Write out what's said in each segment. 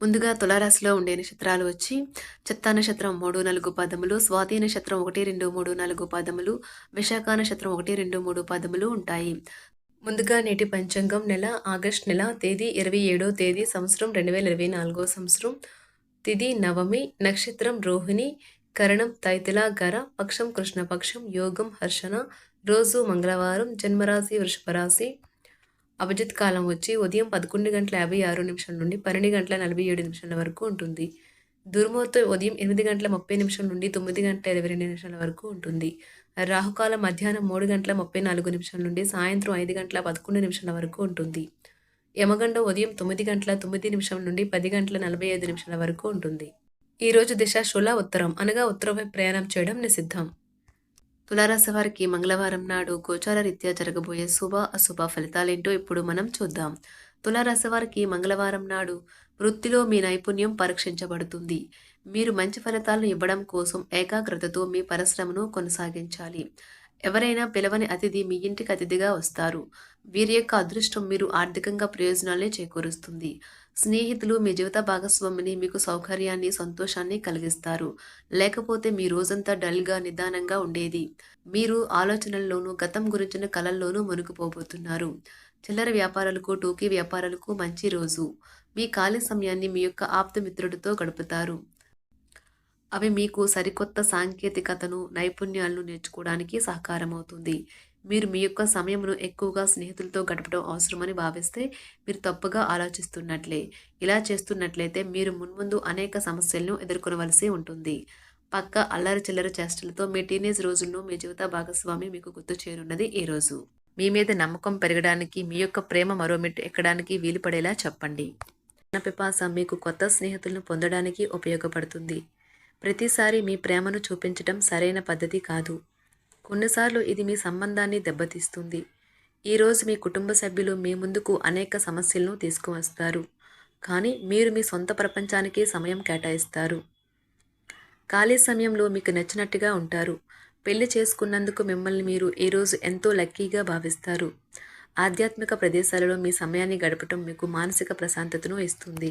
ముందుగా తులారాశిలో ఉండే నక్షత్రాలు వచ్చి చిత్తా నక్షత్రం మూడు నాలుగు పదములు స్వాతి నక్షత్రం ఒకటి రెండు మూడు నాలుగు పదములు విశాఖ నక్షత్రం ఒకటి రెండు మూడు పదములు ఉంటాయి. ముందుగా నేటి పంచాంగం నెల ఆగస్ట్ నెల తేదీ ఇరవై ఏడో తేదీ సంవత్సరం రెండు వేల ఇరవై నాలుగో సంవత్సరం తిది నవమి నక్షత్రం రోహిణి కరణం తైతిల గర పక్షం కృష్ణపక్షం యోగం హర్షణ రోజు మంగళవారం జన్మరాశి వృషభరాశి అభిజిత్ కాలం వచ్చి ఉదయం పదకొండు గంటల యాభై ఆరు నిమిషం నుండి పన్నెండు గంటల నలభై ఏడు నిమిషాల వరకు ఉంటుంది. దుర్ముహూర్తం ఉదయం ఎనిమిది గంటల ముప్పై నిమిషం నుండి తొమ్మిది గంటల ఇరవై రెండు నిమిషాల వరకు ఉంటుంది. రాహుకాలం మధ్యాహ్నం మూడు గంటల ముప్పై నాలుగు నిమిషం నుండి సాయంత్రం ఐదు గంటల పదకొండు నిమిషాల వరకు ఉంటుంది. యమగండ ఉదయం తొమ్మిది గంటల తొమ్మిది నిమిషం నుండి పది గంటల నలభై ఐదు నిమిషాల వరకు ఉంటుంది. ఈరోజు దిశ శుల ఉత్తరం అనగా ఉత్తరం ప్రయాణం చేయడం నిషిద్ధం. తులారాశి వారికి మంగళవారం నాడు గోచార రీత్యా జరగబోయే శుభ అశుభ ఫలితాలేంటో ఇప్పుడు మనం చూద్దాం. తులారాశి వారికి మంగళవారం నాడు వృత్తిలో మీ నైపుణ్యం పరీక్షించబడుతుంది. మీరు మంచి ఫలితాలను ఇవ్వడం కోసం ఏకాగ్రతతో మీ పరిశ్రమను కొనసాగించాలి. ఎవరైనా పిలవని అతిథి మీ ఇంటికి అతిథిగా వస్తారు. వీరి యొక్క అదృష్టం మీరు ఆర్థికంగా ప్రయోజనాలే చేకూరుస్తుంది. స్నేహితులు మీ జీవిత భాగస్వామిని మీకు సౌకర్యాన్ని సంతోషాన్ని కలిగిస్తారు. లేకపోతే మీ రోజంతా డల్గా నిదానంగా ఉండేది. మీరు ఆలోచనల్లోనూ గతం గురించిన కలల్లోనూ మునిగిపోబోతున్నారు. చిల్లర వ్యాపారాలకు టోకీ వ్యాపారాలకు మంచి రోజు. మీ ఖాళీ సమయాన్ని మీ యొక్క ఆప్తమిత్రుడితో గడుపుతారు. అవి మీకు సరికొత్త సాంకేతికతను నైపుణ్యాలను నేర్చుకోవడానికి సహకారమవుతుంది. మీరు మీ యొక్క సమయమును ఎక్కువగా స్నేహితులతో గడపడం అవసరమని భావిస్తే మీరు తప్పుగా ఆలోచిస్తున్నట్లే. ఇలా చేస్తున్నట్లయితే మీరు మున్ముందు అనేక సమస్యలను ఎదుర్కొనవలసి ఉంటుంది. పక్క అల్లరి చిల్లర చేష్టలతో మీ టీనేజ్ రోజుల్లో మీ జీవిత భాగస్వామి మీకు గుర్తు చేరున్నది ఈ రోజు. మీ మీద నమ్మకం పెరగడానికి మీ యొక్క ప్రేమ మరో మెట్టు ఎక్కడానికి వీలు పడేలా చెప్పండి పిపాస మీకు కొత్త స్నేహితులను పొందడానికి ఉపయోగపడుతుంది. ప్రతిసారి మీ ప్రేమను చూపించడం సరైన పద్ధతి కాదు. కొన్నిసార్లు ఇది మీ సంబంధాన్ని దెబ్బతీస్తుంది. ఈరోజు మీ కుటుంబ సభ్యులు మీ ముందుకు అనేక సమస్యలను తీసుకువస్తారు. కానీ మీరు మీ సొంత ప్రపంచానికి సమయం కేటాయిస్తారు. ఖాళీ సమయంలో మీకు నచ్చినట్టుగా ఉంటారు. పెళ్ళి చేసుకున్నందుకు మిమ్మల్ని మీరు ఈరోజు ఎంతో లక్కీగా భావిస్తారు. ఆధ్యాత్మిక ప్రదేశాలలో మీ సమయాన్ని గడపటం మీకు మానసిక ప్రశాంతతను ఇస్తుంది.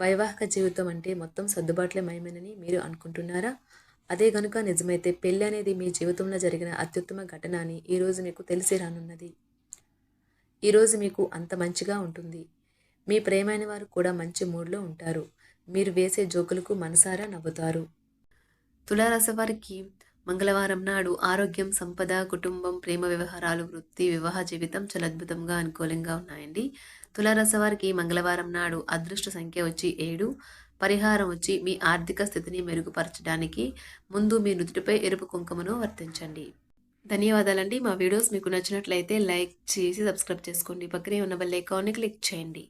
వైవాహిక జీవితం అంటే మొత్తం సర్దుబాట్లే మయమేనని మీరు అనుకుంటున్నారా? అదే గనుక నిజమైతే పెళ్ళి అనేది మీ జీవితంలో జరిగిన అత్యుత్తమ ఘటన అని ఈరోజు మీకు తెలిసి రానున్నది. ఈరోజు మీకు అంత మంచిగా ఉంటుంది. మీ ప్రేమైన వారు కూడా మంచి మూడ్లో ఉంటారు. మీరు వేసే జోకులకు మనసారా నవ్వుతారు. తులారాశి వారికి మంగళవారం నాడు ఆరోగ్యం సంపద కుటుంబం ప్రేమ వ్యవహారాలు వృత్తి వివాహ జీవితం చాలా అద్భుతంగా అనుకూలంగా ఉన్నాయండి. తులారాశి వారికి మంగళవారం నాడు అదృష్ట సంఖ్య వచ్చి ఏడు. పరిహారం వచ్చి మీ ఆర్థిక స్థితిని మెరుగుపరచడానికి ముందు మీ నుదుటిపై ఎరుపు కుంకుమను వర్తించండి. ధన్యవాదాలండి. మా వీడియోస్ మీకు నచ్చినట్లయితే లైక్ చేసి సబ్స్క్రైబ్ చేసుకోండి. పక్కనే ఉన్న బెల్ ఐకాన్ని క్లిక్ చేయండి.